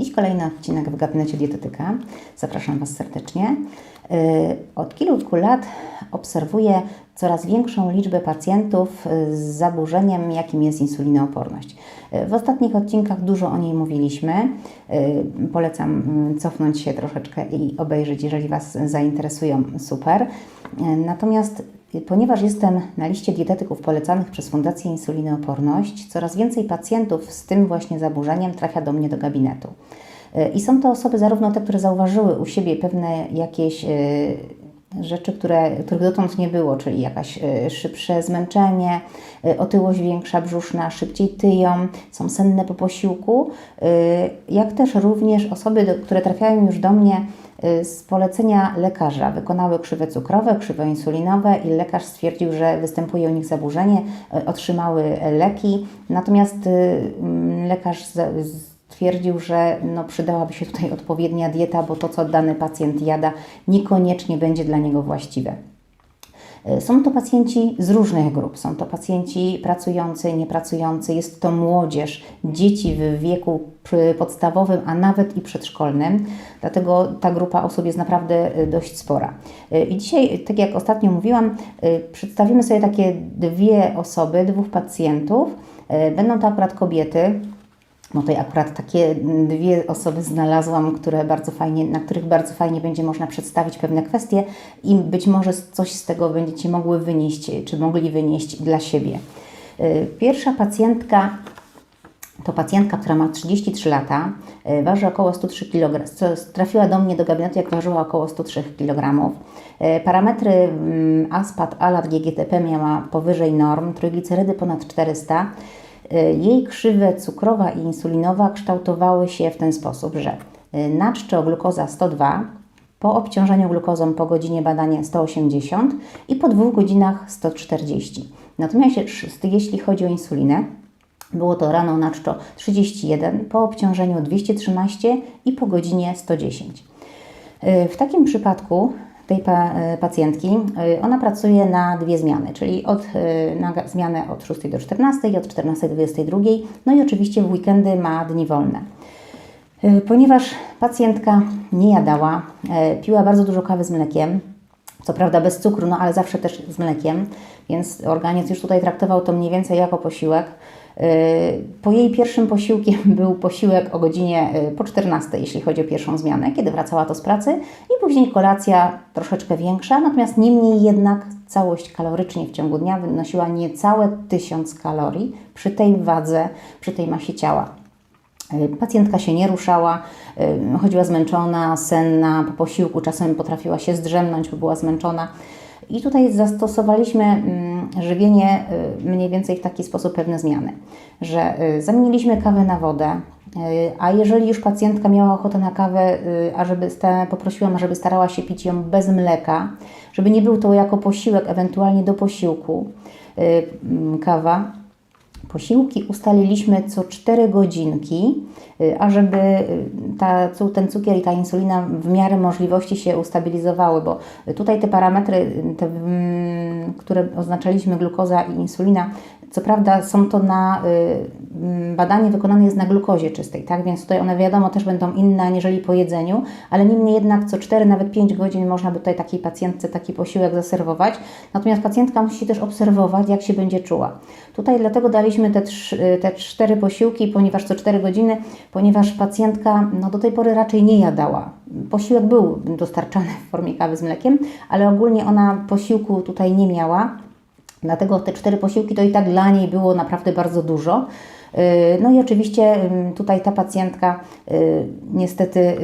Dziś kolejny odcinek w gabinecie dietetyka. Zapraszam Was serdecznie. Y, Od kilku lat obserwuję coraz większą liczbę pacjentów z zaburzeniem, jakim jest insulinooporność. Y, W ostatnich odcinkach dużo o niej mówiliśmy. Y, Polecam mm, cofnąć się troszeczkę i obejrzeć, jeżeli Was zainteresują, super. Natomiast Ponieważ jestem na liście dietetyków polecanych przez Fundację Insulinooporność, coraz więcej pacjentów z tym właśnie zaburzeniem trafia do mnie do gabinetu. Y, I są to osoby zarówno te, które zauważyły u siebie pewne jakieś y, rzeczy, które, których dotąd nie było, czyli jakaś y, szybsze zmęczenie, otyłość większa brzuszna, szybciej tyją, są senne po posiłku, jak też również osoby, które trafiają już do mnie z polecenia lekarza. Wykonały krzywe cukrowe, krzywe insulinowe i lekarz stwierdził, że występuje u nich zaburzenie, y, otrzymały leki, natomiast y, mm, lekarz stwierdził, że no, przydałaby się tutaj odpowiednia dieta, bo to, co dany pacjent jada, niekoniecznie będzie dla niego właściwe. Y, Są to pacjenci z różnych grup. Są to pacjenci pracujący, niepracujący, jest to młodzież, dzieci w wieku podstawowym, a nawet i przedszkolnym. Dlatego ta grupa osób jest naprawdę y, dość spora. Y, I dzisiaj, tak jak ostatnio mówiłam, przedstawimy sobie takie dwie osoby, dwóch pacjentów. Będą to akurat kobiety, no tutaj akurat takie dwie osoby znalazłam, które bardzo fajnie, na których bardzo fajnie będzie można przedstawić pewne kwestie i być może coś z tego będziecie mogły wynieść, czy mogli wynieść dla siebie. Y, Pierwsza pacjentka to pacjentka, która ma 33 lata, y, waży około 103 kg. Trafiła do mnie do gabinetu, jak ważyła około 103 kg. Y, Parametry mm, ASPAT, ALAT, GGTP miała powyżej norm, trójglicerydy ponad 400. Y, Jej krzywe cukrowa i insulinowa kształtowały się w ten sposób, że y, na czczo glukoza 102, po obciążeniu glukozą po godzinie badania 180 i po dwóch godzinach 140. Natomiast jeśli- chodzi o insulinę, było to rano na czczo 31, po obciążeniu 213 i po godzinie 110. Y, W takim przypadku tej pa, y, pacjentki, y, ona pracuje na dwie zmiany, czyli od, y, na zmianę od 6 do 14 i od 14 do 22, no i oczywiście w weekendy ma dni wolne. Ponieważ pacjentka nie jadała, e, piła bardzo dużo kawy z mlekiem, co prawda bez cukru, no ale zawsze też z mlekiem, więc organizm już tutaj traktował to mniej więcej jako posiłek. Y, Po jej pierwszym posiłkiem był posiłek o godzinie y, po 14, jeśli chodzi o pierwszą zmianę, kiedy wracała to z pracy, i później kolacja troszeczkę większa, natomiast niemniej jednak całość kalorycznie w ciągu dnia wynosiła niecałe 1000 kalorii przy tej wadze, przy tej masie ciała. Y, Pacjentka się nie ruszała, chodziła zmęczona, senna, po posiłku czasem potrafiła się zdrzemnąć, bo była zmęczona. I tutaj zastosowaliśmy mm, żywienie y, mniej więcej w taki sposób pewne zmiany, że y, zamieniliśmy kawę na wodę, y, a jeżeli już pacjentka miała ochotę na kawę, y, a żeby sta, poprosiłam, żeby starała się pić ją bez mleka, żeby nie był to jako posiłek, ewentualnie do posiłku mm, kawa, Posiłki. Ustaliliśmy co 4 godzinki, y, ażeby y, ta, ten cukier i ta insulina w miarę możliwości się ustabilizowały, bo tutaj te parametry, y, te, mm, które oznaczaliśmy, glukoza i insulina, co prawda są to na, badanie wykonane jest na glukozie czystej, tak? Więc tutaj one wiadomo też będą inne aniżeli po jedzeniu, ale niemniej jednak co 4, nawet 5 godzin można by tutaj takiej pacjentce taki posiłek zaserwować. Natomiast pacjentka musi też obserwować, jak się będzie czuła. Tutaj dlatego daliśmy te, trzy, te cztery posiłki, ponieważ co 4 godziny, ponieważ pacjentka no, do tej pory raczej nie jadała. Posiłek był dostarczany w formie kawy z mlekiem, ale ogólnie ona posiłku tutaj nie miała. Dlatego te cztery posiłki to i tak dla niej było naprawdę bardzo dużo. No i oczywiście tutaj ta pacjentka yy, niestety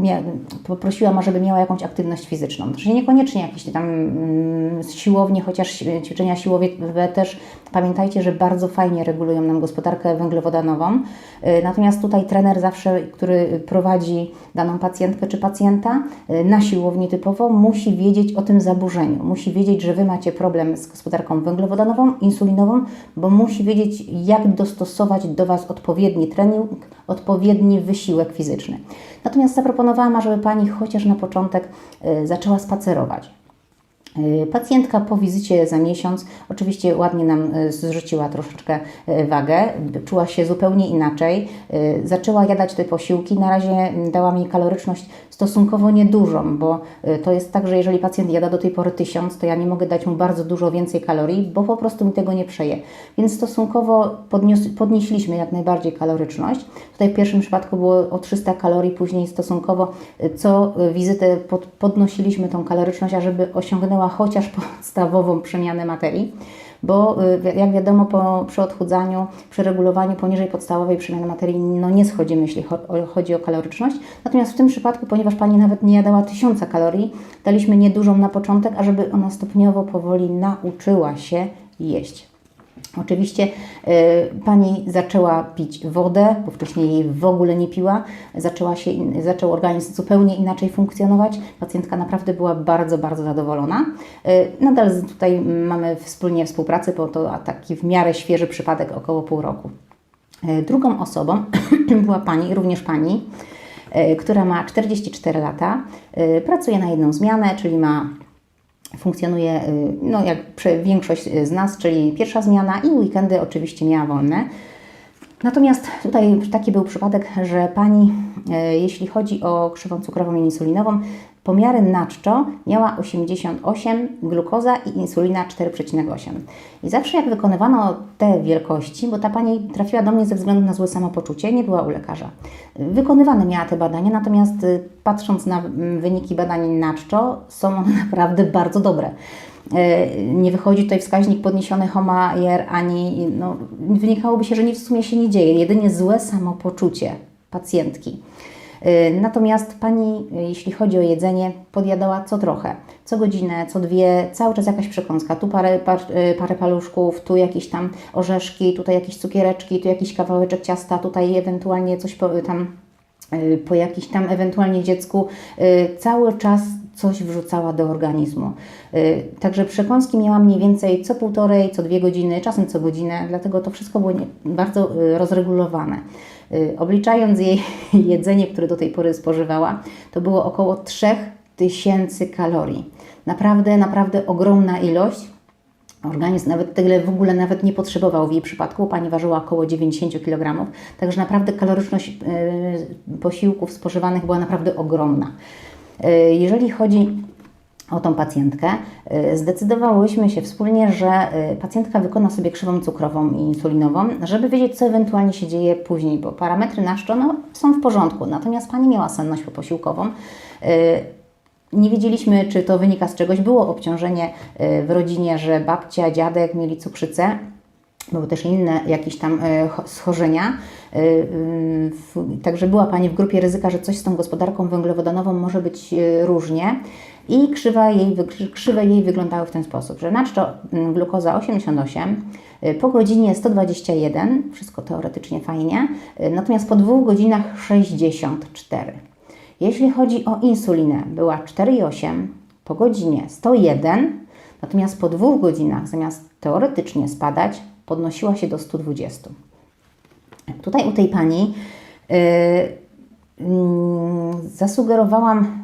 mia- poprosiłam, żeby miała jakąś aktywność fizyczną. Czyli niekoniecznie jakieś tam mm, siłownie, chociaż y, ćwiczenia siłowe też pamiętajcie, że bardzo fajnie regulują nam gospodarkę węglowodanową. Yy, Natomiast tutaj trener zawsze, który prowadzi daną pacjentkę czy pacjenta na siłowni typowo, musi wiedzieć o tym zaburzeniu. Musi wiedzieć, że Wy macie problem z gospodarką węglowodanową, insulinową, bo musi wiedzieć, jak dostosować do Was odpowiedni trening, odpowiedni wysiłek fizyczny. Natomiast zaproponowałam, żeby Pani chociaż na początek y, zaczęła spacerować. Y, Pacjentka po wizycie za miesiąc oczywiście ładnie nam y, zrzuciła troszeczkę y, wagę, czuła się zupełnie inaczej, zaczęła jadać te posiłki. Na razie mm, dała mi kaloryczność stosunkowo niedużą, bo to jest tak, że jeżeli pacjent jada do tej pory 1000, to ja nie mogę dać mu bardzo dużo więcej kalorii, bo po prostu mi tego nie przeje. Więc stosunkowo podnios, podnieśliśmy jak najbardziej kaloryczność. Tutaj w pierwszym przypadku było o 300 kalorii, później stosunkowo co wizytę pod, podnosiliśmy tą kaloryczność, ażeby osiągnęła chociaż podstawową przemianę materii. Bo y, jak wiadomo, po, przy odchudzaniu, przy regulowaniu poniżej podstawowej przemiany materii no nie schodzimy, jeśli chodzi o kaloryczność. Natomiast w tym przypadku, ponieważ Pani nawet nie jadała 1000 kalorii, daliśmy niedużą na początek, ażeby ona stopniowo, powoli nauczyła się jeść. Oczywiście y, pani zaczęła pić wodę, bo wcześniej jej w ogóle nie piła. Zaczęła się, zaczął organizm zupełnie inaczej funkcjonować. Pacjentka naprawdę była bardzo, bardzo zadowolona. Y, nadal tutaj mamy wspólnie współpracę, bo to taki w miarę świeży przypadek, około pół roku. Y, drugą osobą była pani, również pani, która ma 44 lata, pracuje na jedną zmianę, czyli ma funkcjonuje, y, no jak większość z nas, czyli pierwsza zmiana i weekendy oczywiście miała wolne. Natomiast tutaj taki był przypadek, że pani, e, jeśli chodzi o krzywą cukrową i insulinową, pomiary na czczo miała 88, glukoza i insulina 4,8. I zawsze jak wykonywano te wielkości, bo ta pani trafiła do mnie ze względu na złe samopoczucie, nie była u lekarza. Wykonywane miała te badania, natomiast y, patrząc na mm, wyniki badań na czczo, są one naprawdę bardzo dobre. E, Nie wychodzi tutaj wskaźnik podniesiony Homayer, ani no, wynikałoby się, że nic w sumie się nie dzieje, jedynie złe samopoczucie pacjentki. E, Natomiast pani, e, jeśli chodzi o jedzenie, podjadała co trochę, co godzinę, co dwie, cały czas jakaś przekąska. Tu parę, par, e, parę paluszków, tu jakieś tam orzeszki, tutaj jakieś cukiereczki, tu jakiś kawałeczek ciasta, tutaj ewentualnie coś po, tam y, po jakiś tam ewentualnie dziecku y, cały czas coś wrzucała do organizmu. Y, Także przekąski miałam mniej więcej co półtorej, co dwie godziny, czasem co godzinę, dlatego to wszystko było bardzo y, rozregulowane. Y, Obliczając jej jedzenie, które do tej pory spożywała, to było około 3000 kalorii. Naprawdę, naprawdę ogromna ilość. Organizm nawet tyle w ogóle nawet nie potrzebował w jej przypadku. Pani ważyła około 90 kg, także naprawdę kaloryczność y, posiłków spożywanych była naprawdę ogromna. Y, jeżeli chodzi o tą pacjentkę, y, zdecydowałyśmy się wspólnie, że y, pacjentka wykona sobie krzywą cukrową i insulinową, żeby wiedzieć, co ewentualnie się dzieje później, bo parametry na szczo no, są w porządku, natomiast Pani miała senność poposiłkową. Y, nie wiedzieliśmy, czy to wynika z czegoś. Było obciążenie w rodzinie, że babcia, dziadek mieli cukrzycę. Były też inne jakieś tam cho- schorzenia. Także była Pani w grupie ryzyka, że coś z tą gospodarką węglowodanową może być różnie. I krzywa jej, krzywe jej wyglądały w ten sposób, że na mm, glukoza 88, y, po godzinie 121, wszystko teoretycznie fajnie, y, natomiast po dwóch godzinach 64. Jeśli chodzi o insulinę, była 4,8 po godzinie 101, natomiast po dwóch godzinach zamiast teoretycznie spadać, podnosiła się do 120. Tutaj u tej pani y, mm, zasugerowałam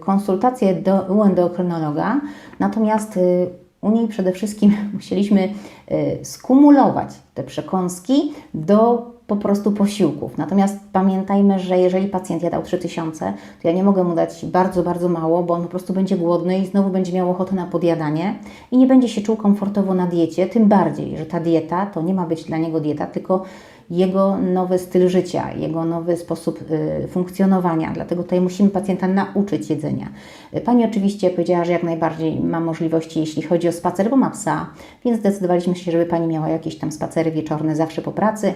konsultację do, u endokrynologa, natomiast y, u niej przede wszystkim musieliśmy y, skumulować te przekąski do po prostu posiłków. Natomiast pamiętajmy, że jeżeli pacjent jadał 3000, to ja nie mogę mu dać bardzo, bardzo mało, bo on po prostu będzie głodny i znowu będzie miał ochotę na podjadanie i nie będzie się czuł komfortowo na diecie, tym bardziej, że ta dieta to nie ma być dla niego dieta, tylko jego nowy styl życia, jego nowy sposób y, funkcjonowania. Dlatego tutaj musimy pacjenta nauczyć jedzenia. Y, Pani oczywiście powiedziała, że jak najbardziej ma możliwości, jeśli chodzi o spacer, bo ma psa, więc zdecydowaliśmy się, żeby Pani miała jakieś tam spacery wieczorne zawsze po pracy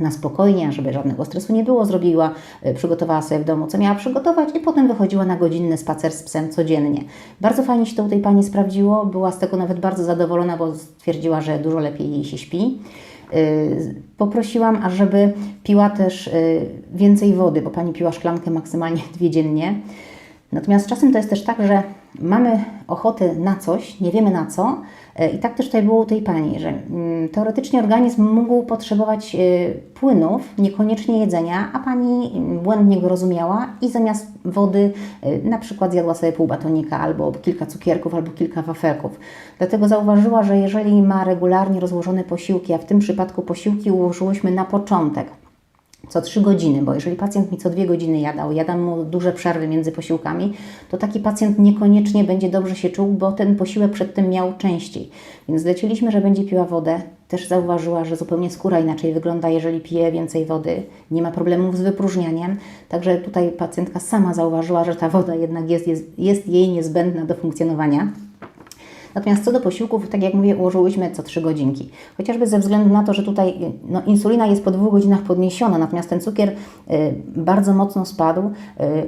na spokojnie, żeby żadnego stresu nie było, zrobiła, y, przygotowała sobie w domu, co miała przygotować i potem wychodziła na godzinny spacer z psem codziennie. Bardzo fajnie się to u tej Pani sprawdziło, była z tego nawet bardzo zadowolona, bo stwierdziła, że dużo lepiej jej się śpi. Y, Poprosiłam, ażeby piła też y, więcej wody, bo Pani piła szklankę maksymalnie dwie dziennie. Natomiast czasem to jest też tak, że mamy ochotę na coś, nie wiemy na co. E, I tak też tutaj było u tej pani, że mm, teoretycznie organizm mógł potrzebować e, płynów, niekoniecznie jedzenia, a pani mm, błędnie go rozumiała i zamiast wody e, na przykład zjadła sobie pół batonika, albo kilka cukierków, albo kilka wafelków. Dlatego zauważyła, że jeżeli ma regularnie rozłożone posiłki, a w tym przypadku posiłki ułożyłyśmy na początek, co 3 godziny, bo jeżeli pacjent mi co 2 godziny jadał, jadam mu duże przerwy między posiłkami, to taki pacjent niekoniecznie będzie dobrze się czuł, bo ten posiłek przedtem miał częściej. Więc zleciliśmy, że będzie piła wodę. Też zauważyła, że zupełnie skóra inaczej wygląda, jeżeli pije więcej wody. Nie ma problemów z wypróżnianiem. Także tutaj pacjentka sama zauważyła, że ta woda jednak jest, jest, jest jej niezbędna do funkcjonowania. Natomiast co do posiłków, tak jak mówię, ułożyłyśmy co 3 godzinki. Chociażby ze względu na to, że tutaj no, insulina jest po dwóch godzinach podniesiona, natomiast ten cukier y, bardzo mocno spadł y,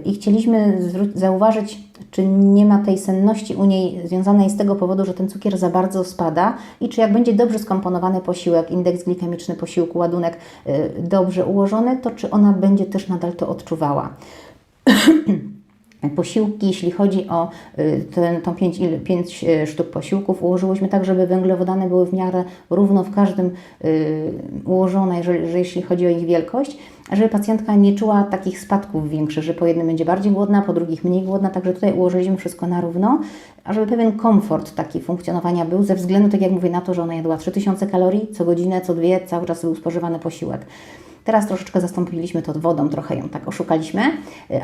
i chcieliśmy zauważyć, czy nie ma tej senności u niej związanej z tego powodu, że ten cukier za bardzo spada i czy jak będzie dobrze skomponowany posiłek, indeks glikemiczny posiłku, ładunek y, dobrze ułożony, to czy ona będzie też nadal to odczuwała. posiłki, jeśli chodzi o y, ten, tą pięć, pięć y, sztuk posiłków, ułożyłyśmy tak, żeby węglowodany były w miarę równo w każdym y, ułożone, jeżeli, że jeśli chodzi o ich wielkość, żeby pacjentka nie czuła takich spadków większych, że po jednym będzie bardziej głodna, po drugich mniej głodna, także tutaj ułożyliśmy wszystko na równo, a żeby pewien komfort taki funkcjonowania był, ze względu, tak jak mówię, na to, że ona jadła 3000 kalorii co godzinę, co dwie, cały czas był spożywany posiłek. Teraz troszeczkę zastąpiliśmy to wodą, trochę ją tak oszukaliśmy,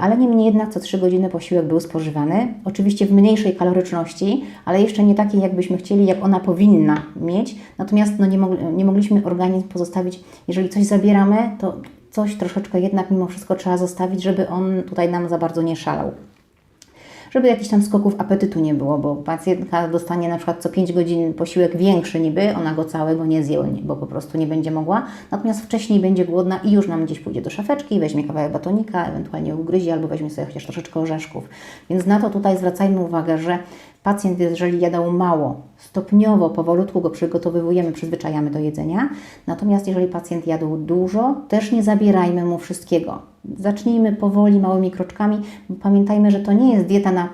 ale niemniej jednak co 3 godziny posiłek był spożywany. Oczywiście w mniejszej kaloryczności, ale jeszcze nie takiej, jakbyśmy chcieli, jak ona powinna mieć. Natomiast no, nie, nie mogliśmy organizm pozostawić, jeżeli coś zabieramy, to coś troszeczkę jednak mimo wszystko trzeba zostawić, żeby on tutaj nam za bardzo nie szalał żeby jakichś tam skoków apetytu nie było, bo pacjentka dostanie na przykład co 5 godzin posiłek większy niby, ona go całego nie zje, bo po prostu nie będzie mogła, natomiast wcześniej będzie głodna i już nam gdzieś pójdzie do szafeczki, weźmie kawałek batonika, ewentualnie ugryzie albo weźmie sobie chociaż troszeczkę orzeszków. Więc na to tutaj zwracajmy uwagę, że Pacjent, jeżeli jadał mało, stopniowo, powolutku go przygotowywujemy, przyzwyczajamy do jedzenia. Natomiast jeżeli pacjent jadł dużo, też nie zabierajmy mu wszystkiego. Zacznijmy powoli, małymi kroczkami. Pamiętajmy, że to nie jest dieta na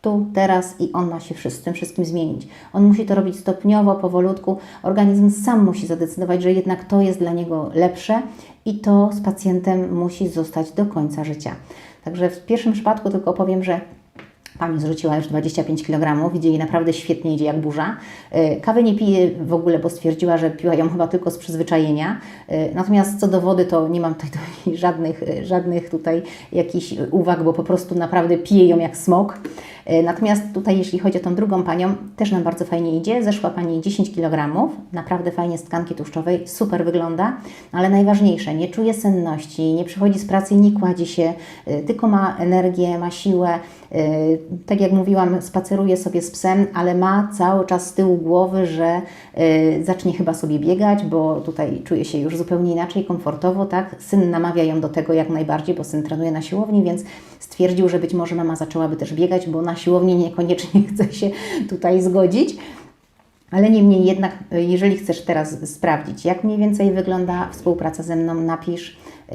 tu, teraz i on ma się z tym wszystkim zmienić. On musi to robić stopniowo, powolutku. Organizm sam musi zadecydować, że jednak to jest dla niego lepsze i to z pacjentem musi zostać do końca życia. Także w pierwszym przypadku tylko powiem, że Pani zrzuciła już 25 kg, idzie jej naprawdę świetnie, idzie jak burza. E, kawy nie pije w ogóle, bo stwierdziła, że piła ją chyba tylko z przyzwyczajenia. E, natomiast co do wody, to nie mam tutaj żadnych, żadnych tutaj jakichś uwag, bo po prostu naprawdę pije ją jak smok. E, natomiast tutaj, jeśli chodzi o tą drugą panią, też nam bardzo fajnie idzie. Zeszła pani 10 kg, naprawdę fajnie z tkanki tłuszczowej, super wygląda, ale najważniejsze, nie czuje senności, nie przychodzi z pracy nie kładzie się, tylko ma energię, ma siłę. Tak jak mówiłam, spaceruje sobie z psem, ale ma cały czas z tyłu głowy, że zacznie chyba sobie biegać, bo tutaj czuje się już zupełnie inaczej, komfortowo, tak? Syn namawia ją do tego jak najbardziej, bo syn trenuje na siłowni, więc stwierdził, że być może mama zaczęłaby też biegać, bo na siłowni niekoniecznie chce się tutaj zgodzić. Ale niemniej jednak, jeżeli chcesz teraz sprawdzić, jak mniej więcej wygląda współpraca ze mną, napisz. Y,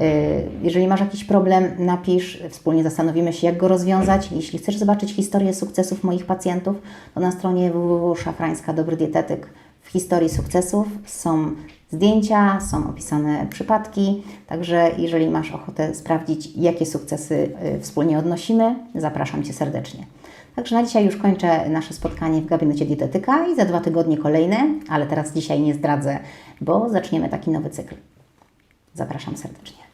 jeżeli masz jakiś problem, napisz, wspólnie zastanowimy się, jak go rozwiązać. Jeśli chcesz zobaczyć historię sukcesów moich pacjentów, to na stronie www.szafrańska Dobry Dietetyk w historii sukcesów są zdjęcia, są opisane przypadki, także jeżeli masz ochotę sprawdzić, jakie sukcesy y, wspólnie odnosimy, zapraszam Cię serdecznie. Także na dzisiaj już kończę nasze spotkanie w gabinecie dietetyka i za dwa tygodnie kolejne, ale teraz dzisiaj nie zdradzę, bo zaczniemy taki nowy cykl. Zapraszam serdecznie.